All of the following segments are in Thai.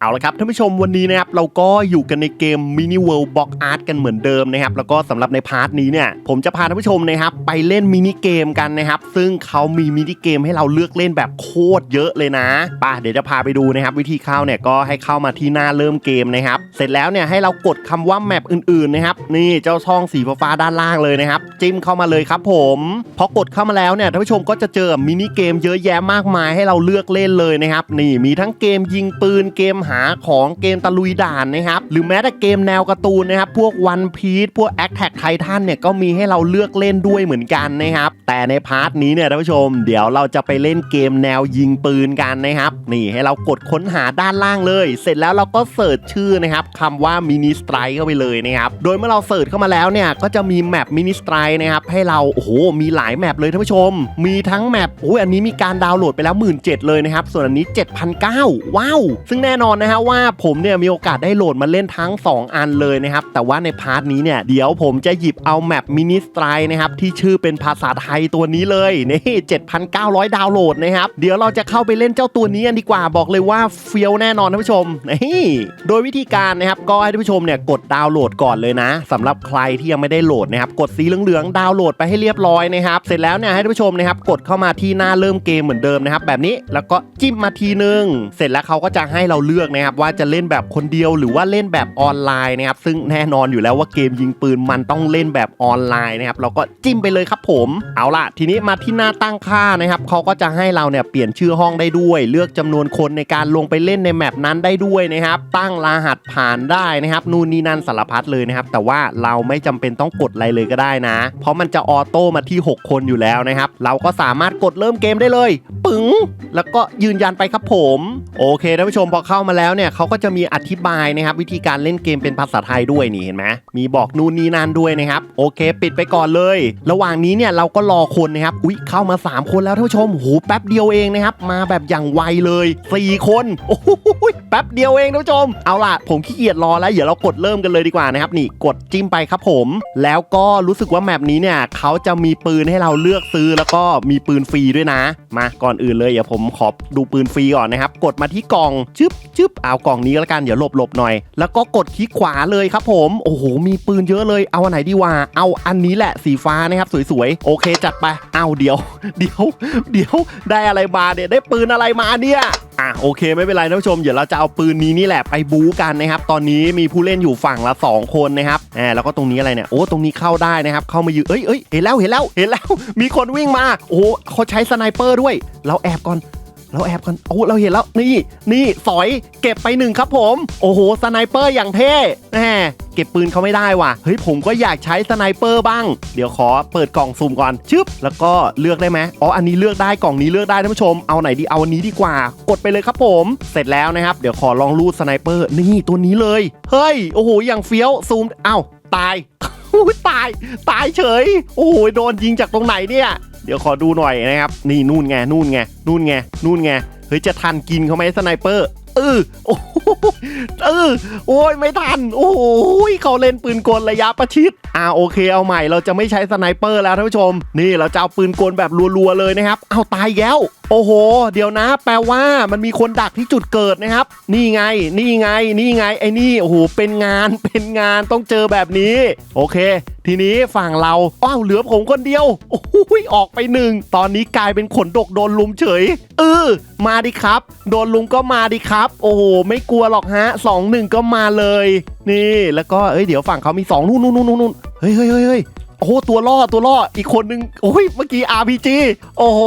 เอาละครับท่านผู้ชมวันนี้นะครับเราก็อยู่กันในเกม Mini World Box Art กันเหมือนเดิมนะครับแล้วก็สำหรับในพาร์ทนี้เนี่ยผมจะพาท่านผู้ชมนะครับไปเล่นมินิเกมกันนะครับซึ่งเขามีมินิเกมให้เราเลือกเล่นแบบโคตรเยอะเลยนะป่ะเดี๋ยวจะพาไปดูนะครับวิธีเข้าเนี่ยก็ให้เข้ามาที่หน้าเริ่มเกมนะครับเสร็จแล้วเนี่ยให้เรากดคำว่าแมปอื่นๆนะครับนี่เจ้าช่องสีฟ้าด้านล่างเลยนะครับจิ้มเข้ามาเลยครับผมพอกดเข้ามาแล้วเนี่ยท่านผู้ชมก็จะเจอมินิเกมเยอะแยะมากมายให้เราเลือกเล่นเลยนะครับนี่มีทั้งเกมยิงปืนเกมหาของเกมตะลุยด่านนะครับ หรือแม้แต่เกมแนวการ์ตูนนะครับ พวกวันพีซพวกแอคแท็กไททันเนี่ยก็มีให้เราเลือกเล่นด้วยเหมือนกันนะครับ แต่ในพาร์ทนี้เนี่ยท่านผู้ชม เดี๋ยวเราจะไปเล่นเกมแนวยิงปืนกันนะครับ นี่ให้เรากดค้นหาด้านล่างเลย เสร็จแล้วเราก็เสิร์ชชื่อนะครับคำว่ามินิสไตร์เข้าไปเลยนะครับโดยเมื่อเราเสิร์ชเข้ามาแล้วเนี่ยก็จะมีแมปมินิสไตร์นะครับให้เราโอ้โหมีหลายแมปเลยท่านผู้ชม มีทั้งแมปโอ้ยอันนี้มีการดาวน์โหลดไปแล้ว 1 7ื่นเลยนะครับส่วนอันนี้ 7,900ว้าว ซึ่งแน่นอนนะฮะว่าผมเนี่ยมีโอกาสได้โหลดมาเล่นทั้ง 2 อันเลยนะครับ แต่ว่าในพาร์ทนี้เนี่ยเดี๋ยวผมจะหยิบเอาแมปมินิสไตร์นะครับที่ชื่อเป็นภาษาไทยตัวนี้เลยนี่7,900 ดาวน์โหลดนะครับ เดี๋ยวเราจะเข้าไปเล่นเจ้าตัวนี้กันดีกว่าบอกเลยว่าเฟี้ยวแน่นอนท่านผู้ชมนี่โดยวิธีการนะครับก็ให้ท่านผู้ชมเนี่ยกดดาวน์โหลดก่อนเลยนะสำหรับใครที่ยังไม่ได้โหลดนะครับกดสีเหลืองๆดาวน์โหลดไปให้เรียบร้อยนะครับเสร็จแล้วเนี่ยให้ท่านผู้ชมนะครับกดเข้ามาที่หน้าเริ่มเกมเหมือนเดิมนะครับแบบนี้แล้วก็จิ้มมาทีนึง เสร็จแล้วเขาก็จะให้เราเลือกนะครับว่าจะเล่นแบบคนเดียวหรือว่าเล่นแบบออนไลน์นะครับซึ่งแน่นอนอยู่แล้วว่าเกมยิงปืนมันต้องเล่นแบบออนไลน์นะครับเราก็จิ้มไปเลยครับผม เอาล่ะ ทีนี้มาที่หน้าตั้งค่านะครับเขาก็จะให้เราเนี่ยเปลี่ยนชื่อห้องได้ด้วย เลือกจำนวนคนในการลงไปเล่นในแมปนั้นได้ด้วยนะครับตั้งรหัสผ่านได้นะครับนู่นนี่นั่นสารพัดเลยนะครับแต่ว่าเราไม่จำเป็นต้องกดอะไรเลยก็ได้นะ เพราะมันจะออโต้มาที่ 6 คนอยู่แล้วนะครับเราก็สามารถกดเริ่มเกมได้เลย ปึ๋งแล้วก็ยืนยันไปครับผม โอเคท่านผู้ชมพอเข้ามาแล้วเนี่ยเขาก็จะมีอธิบายนะครับวิธีการเล่นเกมเป็นภาษาไทยด้วยนี่เห็นไหมมีบอกนู่นนี่นั่นด้วยนะครับโอเค ปิดไปก่อนเลย ระหว่างนี้เนี่ยเราก็รอคนนะครับอุ๊ยเข้ามา 3 คนแล้วท่านผู้ชมโหแป๊บเดียวเองนะครับมาแบบอย่างไวเลย 4 คนโอ้โหแป๊บเดียวเองท่านผู้ชมเอาล่ะผมขี้เกียจรอแล้วเดี๋ยวเรากดเริ่มกันเลยดีกว่านะครับนี่กดจิ้มไปครับผม แล้วก็รู้สึกว่าแมปนี้เนี่ยเขาจะมีปืนให้เราเลือกซื้อแล้วก็มีปืนฟรีด้วยนะ มาก่อนอื่นเลยเดี๋ยวผมขอดูปืนฟรีก่อนนะครับกดมาที่กล่องชึบชึบเอากล่องนี้แล้วกันเดี๋ยวหลบหลบหน่อย แล้วก็กดคลิกขวาเลยครับผมโอ้โหมีปืนเยอะเลยเอาอันไหนดีวะเอาอันนี้แหละสีฟ้านะครับสวยๆโอเคจัดไปเอาเดี๋ยว เดี๋ยว เดี๋ยวได้อะไรมาเนี่ยได้ปืนอะไรมาเนี่ยอะโอเคไม่เป็นไรท่านผู้ชมเดี๋ยวเราจะเอาปืนนี้นี่แหละไปบู๊กันนะครับตอนนี้มีผู้เล่นอยู่ฝั่งละ 2 คนนะครับแหมแล้วก็ตรงนี้อะไรเนี่ยโอ้ตรงนี้เข้าได้นะครับเข้ามายืนเอ้ยเอ้ยเห็นแล้วเห็นแล้วเห็นแล้วมีคนวิ่งมาโอ้โหเขาใช้สไนเปอร์ด้วย เราแอบก่อน เราแอบกันโอ้เราเห็นแล้วนี่นี่สอยเก็บไปหนึ่งครับผม โอ้โหสไนเปอร์อย่างเท่แหมเก็บปืนเขาไม่ได้ว่ะเฮ้ยผมก็อยากใช้สไนเปอร์บ้าง เดี๋ยวขอเปิดกล่องสุ่มก่อนชึบแล้วก็เลือกได้ไหมอ๋ออันนี้เลือกได้กล่องนี้เลือกได้ท่านผู้ชมเอาไหนดีเอาอันนี้ดีกว่า กดไปเลยครับผม เสร็จแล้วนะครับ เดี๋ยวขอลองรูดสไนเปอร์นี่ตัวนี้เลยเฮ้ยโอ้โหอย่างเฟี้ยวซูมเอ้าตายตาย ตายเฉย โอ้โห โดนยิงจากตรงไหนเนี่ย เดี๋ยวขอดูหน่อยนะครับ นี่นู่นไงนู่นไงนู่นไงนู่นไงเฮ้ยจะทันกินเขาไหมสไนเปอร์เออโอ้โหเออโอ้ยไม่ทัน โอ้ยเขาเล่นปืนกลระยะประชิด อ่าโอเคเอาใหม่เราจะไม่ใช้สไนเปอร์แล้วท่านผู้ชม นี่เราจะเอาปืนกลแบบรัวๆเลยนะครับ เอาตายแล้ว โอ้โห เดี๋ยวนะ แปลว่ามันมีคนดักที่จุดเกิดนะครับ นี่ไง นี่ไง นี่ไง ไอ้นี่ โอ้โห เป็นงาน เป็นงาน ต้องเจอแบบนี้ โอเค ทีนี้ฝั่งเรา อ้าว เหลือผมคนเดียว โอ้โหออกไปหนึ่ง ตอนนี้กลายเป็นขนดกโดนลุมเฉย เออ มาดิครับ โดนลุมก็มาดิครับ โอ้โห ไม่กลัวหรอกฮะสองหนึ่งก็มาเลย นี่ แล้วก็ เอ้ย เดี๋ยวฝั่งเขามีสองนู่นนู่นนู่นนู่นเฮ้ยเฮ้ยเฮ้ย โอ้โหตัวล่อตัวล่ออีกคนนึงโอ้ยเมื่อกี้ RPG โอ้โห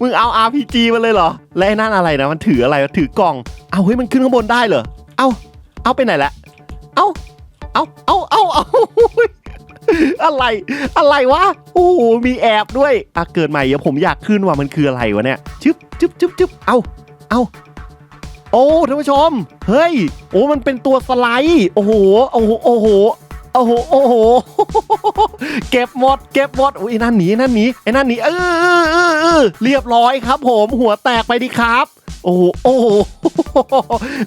มึงเอา RPG มาเลยเหรอและไอ้นั่นอะไรนะมันถืออะไรถือกล่องเอาเฮ้ยมันขึ้นข้างบนได้เหรอเอาเอาไปไหนละเอาเอาเอาเอาเอาอะไรอะไรวะโอ้มีแอบด้วยอะเกิดใหม่เดี๋ยวผมอยากขึ้นว่ามันคืออะไรวะเนี่ยชึบชึบชึบชึบเอาเอาโอ้ท่านผู้ชม เฮ้ย โอ้มันเป็นตัวสไลด์ โอ้โห โอ้โห โอ้โห โอ้โหโอ้โหเก็บหมดเก็บหมดอุ้ยนั่นหนีนั่นหนีไอ้นั่นหนีเออเออเออเออเรียบร้อยครับ ผมหัวแตกไปดิครับ โอ้โหโอ้โห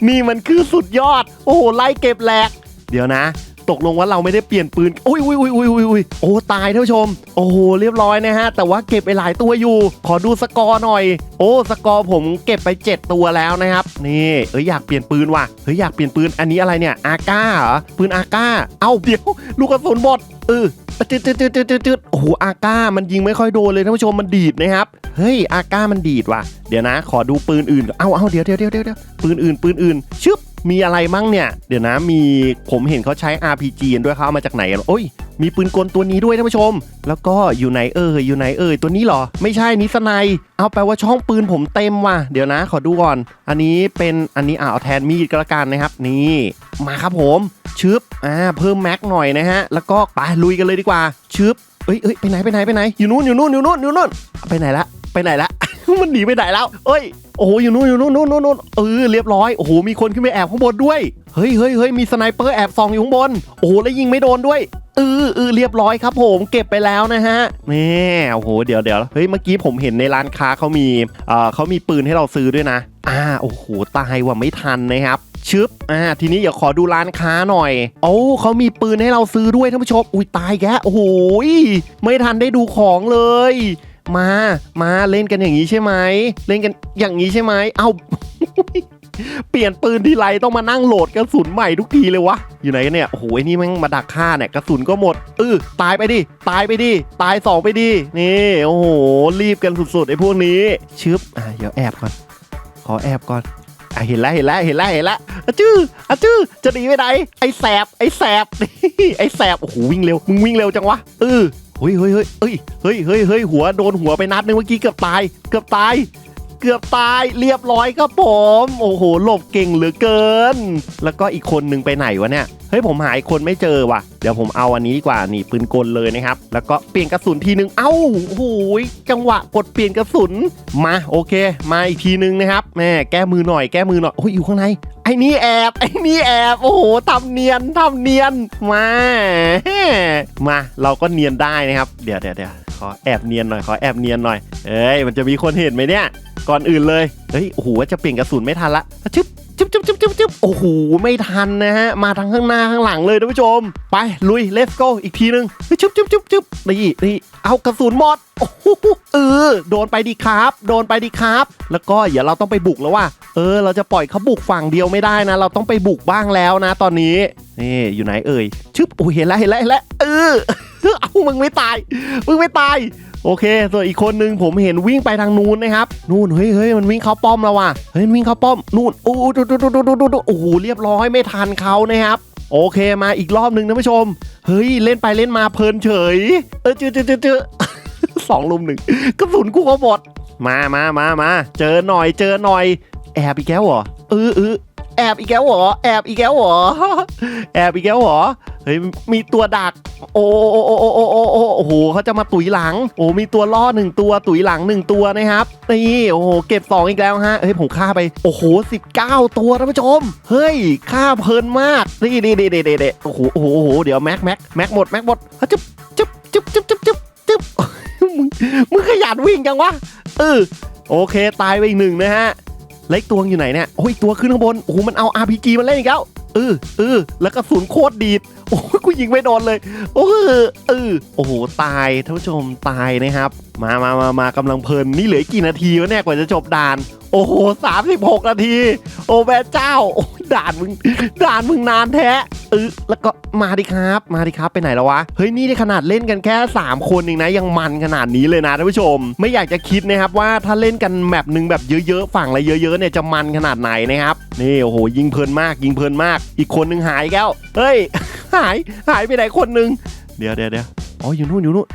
นี่มันคือสุดยอด โอ้โหไล่เก็บแหลกเดี๋ยวนะ ตกลงว่าเราไม่ได้เปลี่ยนปืนอุ้ยอุ้ยอุ้ยอุ้ยอุ้ยอุ้ยโอ้ตายท่านผู้ชม โอ้โหเรียบร้อยนะฮะ แต่ว่าเก็บไปหลายตัวอยู่ ขอดูสกอร์หน่อย โอ้สกอร์ผมเก็บไป 7 ตัวแล้วนะครับ นี่เอ้ยอยากเปลี่ยนปืนว่ะเฮ้ยอยากเปลี่ยนปืนอันนี้อะไรเนี่ยอาก้าเหรอปืนอาก้า เอ้าเดี๋ยวลูกกระสุนหมดเออจืดจืดจืดจืดจืดจืดโอ้โหอาก้ามันยิงไม่ค่อยโดนเลยท่านผู้ชมมันดีดนะครับเฮ้ยอาก้ามันดีดว่ะเดี๋ยวนะ ขอดูปืนอื่นเอ้าเอ้าเดี๋ยวเดี๋ยวเดี๋ยวเดี๋ยวปืนอื่นปืนอื่นชึบ มีอะไรมั่งเนี่ย เดี๋ยวนะมีผมเห็นเขาใช้ RPG กันด้วยเขาเอามาจากไหนอะโอ้ย มีปืนกลตัวนี้ด้วยท่านผู้ชม แล้วก็อยู่ไหนเอ่ยอยู่ไหนเอ่ยตัวนี้เหรอ ไม่ใช่นิสไนเอาแปลว่าช่องปืนผมเต็มว่ะเดี๋ยวนะ ขอดูก่อน อันนี้เป็นอันนี้อ่าเอาแทนมีดก็แล้วกันนะครับ นี่มาครับผมชึบอ่าเพิ่มแม็กหน่อยนะฮะแล้วก็ไปลุยกันเลยดีกว่าชึบเอ้ยเอ้ยไปไหนไปไหนไปไหนอยู่นู่นอยู่นู่นอยู่นู่นอยู่นู่นไปไหนละไปไหนละ มันหนีไปไหนแล้ว เอ้ย โอ้โห อยู่นู่นอยู่นู่นนู่นนู่นนู่นเออ เรียบร้อย โอ้โห มีคนขึ้นไปแอบข้างบนด้วย เฮ้ยเฮ้ยเฮ้ยมีสไนเปอร์แอบส่องอยู่ข้างบน โอ้โห แล้วยิงไม่โดนด้วยเออเออเรียบร้อยครับผมเก็บไปแล้วนะฮะนี่โอ้โหเดี๋ยวเดี๋ยวเฮ้ยเมื่อกี้ผมเห็นในร้านค้าเขามีเอ่อเขามีปืนให้เราซื้อด้วยนะ อ่าโอ้โหตายว่าไม่ทันนะครับชึบอ่าทีนี้เดี๋ยวขอดูร้านค้าหน่อย โอ้เขามีปืนให้เราซื้อด้วยท่านผู้ชมอุ้ยตายแกโอ้โหไม่ทันได้ดูของเลย มามาเล่นกันอย่างนี้ใช่ไหมเล่นกันอย่างนี้ใช่ไหมเอาเปลี่ยนปืนทีไรต้องมานั่งโหลดกระสุนใหม่ทุกทีเลยวะ อยู่ไหนกันเนี่ย โอ้โห ไอ้นี่ม่งมาดักฆ่าเนี่ยกระสุนก็หมด เออตายไปดิ ตายไปดิ ตายสองไปดิ นี่ โอ้โห รีบกันสุดๆไอ้พวกนี้ ชึบ อะ เดี๋ยวแอบก่อน ขอแอบก่อน อะ เห็นแล้ว เห็นแล้ว เห็นแล้ว เห็นแล้วอะจื้ออะจื้อจะหนีไปไหน ไอ้แสบ ไอ้แสบ ไอ้แสบ โอ้โห วิ่งเร็ว มึงวิ่งเร็วจังวะ เออ เฮ้ยเฮ้ยเฮ้ยเฮ้ยเฮ้ยเฮ้ยหัวโดนหัวไปนัดนึงเมื่อกี้เกือบตาย เกือบตาย เกือบตายเรียบร้อยครับผม โอ้โหหลบเก่งเหลือเกิน แล้วก็อีกคนนึงไปไหนวะเนี่ยเฮ้ยผมหาอีกคนไม่เจอว่ะ เดี๋ยวผมเอาอันนี้ดีกว่านี่ปืนกลเลยนะครับ แล้วก็เปลี่ยนกระสุนทีนึง เอ้าโอ้โหจังหวะกดเปลี่ยนกระสุนมาโอเค มาอีกทีนึงนะครับแม่แก้มือหน่อยแก้มือหน่อยโอ้ยอยู่ข้างในไอ้นี่แอบไอ้นี่แอบโอ้โหทำเนียนทำเนียนมามา เราก็เนียนได้นะครับ เดี๋ยวเดี๋ยวเดี๋ยวขอแอบเนียนหน่อยขอแอบเนียนหน่อยเอ้ยมันจะมีคนเห็นไหมเนี่ย ก่อนอื่นเลยเฮ้ยโอ้โหจะเปลี่ยนกระสุนไม่ทันละชึบชึบชึบชึบชึบชึบโอ้โห ไม่ทันนะฮะ มาทั้งข้างหน้าข้างหลังเลยท่านผู้ชม ไป ลุย let's go อีกทีนึงเฮ้ยชึบชึบชึบชึบนี่นี่เอากระสุนหมด โอ้โหเออ โดนไปดีครับ โดนไปดีครับ แล้วก็เดี๋ยวเราต้องไปบุกแล้วว่ะเออ เราจะปล่อยเขาบุกฝั่งเดียวไม่ได้นะ เราต้องไปบุกบ้างแล้วนะ ตอนนี้ นี่ อยู่ไหนเอ่ย ชึบโอ้เห็นแล้ว เห็นแล้ว เห็นแล้ว เออ เอามึงไม่ตาย มึงไม่ตาย โอเค ส่วนอีกคนนึงผมเห็นวิ่งไปทางนู้นนะครับ นู่นเฮ้ยเฮ้ยมันวิ่งเข้าป้อมแล้วว่ะ เฮ้ยมันวิ่งเข้าป้อม นู่น โอ้ดูดูดูดูดูดูดูโอ้โหเรียบร้อยไม่ทันเขานะครับ โอเคมาอีกรอบหนึ่งนะผู้ชม เฮ้ยเล่นไปเล่นมาเพลินเฉย เออเจอเจอเจอเจอสองลุมหนึ่งกระสุนกูก็หมด มามามามา เจอหน่อยเจอหน่อย แอบอีกแล้วเหรอเออเออ แอบอีกแล้วเหรอแอบอีกแล้วเหรอแอบอีกแล้วเหรอเฮ้ยมีตัวดัก โอ้โอ้โอ้โอ้โอ้โอ้โอ้โอ้โหเขาจะมาตุ๋ยหลัง โอ้มีตัวล่อหนึ่งตัวตุ๋ยหลังหนึ่งตัวนะครับนี่โอ้โหเก็บสองอีกแล้วฮะเฮ้ยผมฆ่าไปโอ้โหสิบเก้าตัวท่านผู้ชมเฮ้ยฆ่าเพลินมากนี่นี่นี่นี่นี่โอ้โหโอ้โหโอ้โหเดี๋ยวแม็กแม็กแม็กหมดแม็กหมดจุ๊บจุ๊บจุ๊บจุ๊บจุ๊บจุ๊บจุ๊บมึงมึงขยันวิ่งจังวะเออโอเคตายไปอีกหนึ่งนะฮะ เล็กตัวอยู่ไหนเนี่ยโอ้ยตัวขึ้นข้างบนโอ้โหมันเอา RPG มาเล่นอีกแล้วเออเออแล้วกระสุนโคตรดีด โอ้กูยิงไม่โดนเลย โอ้เออเออโอ้โห ตายท่านผู้ชมตายนะครับ มามามามากำลังเพลิน นี่เหลือกี่นาทีวะเนี่ยกว่าจะจบด่าน โอ้โหสามสิบหกนาที โอ้แม่เจ้า โอ้ด่านมึง ด่านมึงนานแท้เออแล้วก็มาดิครับ มาดิครับไปไหนแล้ววะ เฮ้ย นี่ในขนาดเล่นกันแค่ 3 คนเองนะ ยังมันขนาดนี้เลยนะท่านผู้ชม ไม่อยากจะคิดนะครับว่าถ้าเล่นกันแมปหนึ่งแบบเยอะๆ ฝั่งละเยอะๆเนี่ยจะมันขนาดไหนนะครับ นี่โอ้โหยิงเพลินมากยิงเพลินมาก อีกคนนึงหายอีกแล้ว เฮ้ย หายหายไปไหนคนนึง เดี๋ยวเดี๋ยวเดี๋ยวอ๋ออยู่นู่นอยู่นู่น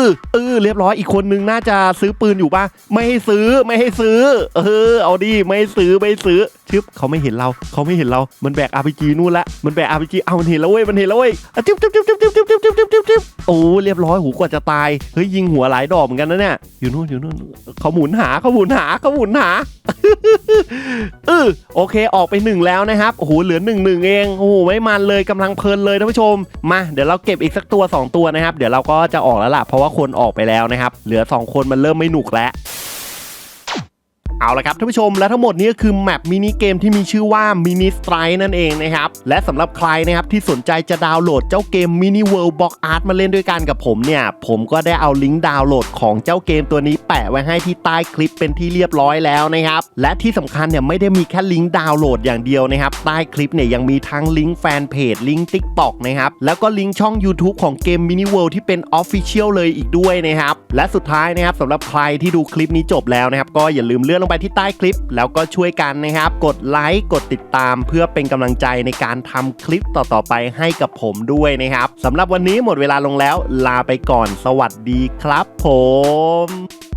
ออเออเรียบร้อยอีกคนนึงน่าจะซื้อปืนอยู่ปะไม่ให้ซื้อไม่ให้ซื้อ เออ เอาดิไม่ซื้อไม่ซื้อชึบเขาไม่เห็นเราเขาไม่เห็นเรา มันแบก RPG นู่นละมันแบก RPG เอามันเห็นแล้วเว้ยมันเห็นแล้วเว้ยจิ๊บจิ๊บจิ๊บจิ๊บจิ๊บจิ๊บจิ๊บจิ๊บจิ๊บจิ๊บโอ้เรียบร้อยหูกว่าจะตายเฮ้ยยิงหัวหลายดอกเหมือนกันนะเนี่ยอยู่นู่นอยู่นู่นเขาหมุนหาเขาหมุนหาเขาหมุนหาเออโอเคออกไปหนึ่งแล้วนะครับโอ้โหเหลือหนึ่งหนึ่งเองโอ้โหไม่มันเลยกำลังเพลินเลยท่านผู้ชมมาเดี๋ยวเราเก็บอีกสักตัว 2 ตัวนะครับ เดี๋ยวเราก็จะออกแล้วล่ะเพราะว่าคนออกไปแล้วนะครับ เหลือ 2 คนมันเริ่มไม่หนุกแล้ว เอาละครับท่านผู้ชมและทั้งหมดนี้ก็คือแมปมินิเกมที่มีชื่อว่ามินิสไตร์นั่นเองนะครับ และสำหรับใครนะครับที่สนใจจะดาวน์โหลดเจ้าเกม Mini World Box Art มาเล่นด้วยกันกับผมเนี่ย ผมก็ได้เอาลิงก์ดาวน์โหลดของเจ้าเกมตัวนี้แปะไว้ให้ที่ใต้คลิปเป็นที่เรียบร้อยแล้วนะครับ และที่สำคัญเนี่ยไม่ได้มีแค่ลิงก์ดาวน์โหลดอย่างเดียวนะครับ ใต้คลิปเนี่ยยังมีทั้งลิงก์แฟนเพจลิงก์ TikTok นะครับแล้วก็ลิงก์ช่อง YouTube ของเกม Mini World ที่เป็น Official เลยอีกด้วยนะครับและสุดท้ายนะครับสำหรับใครที่ดูคลิปนี้จบแล้วนะครับก็อย่าลืมเลื่อนไปที่ใต้คลิป แล้วก็ช่วยกันนะครับ กดไลค์กดติดตามเพื่อเป็นกำลังใจในการทำคลิปต่อๆไปให้กับผมด้วยนะครับสำหรับวันนี้หมดเวลาลงแล้ว ลาไปก่อน สวัสดีครับผม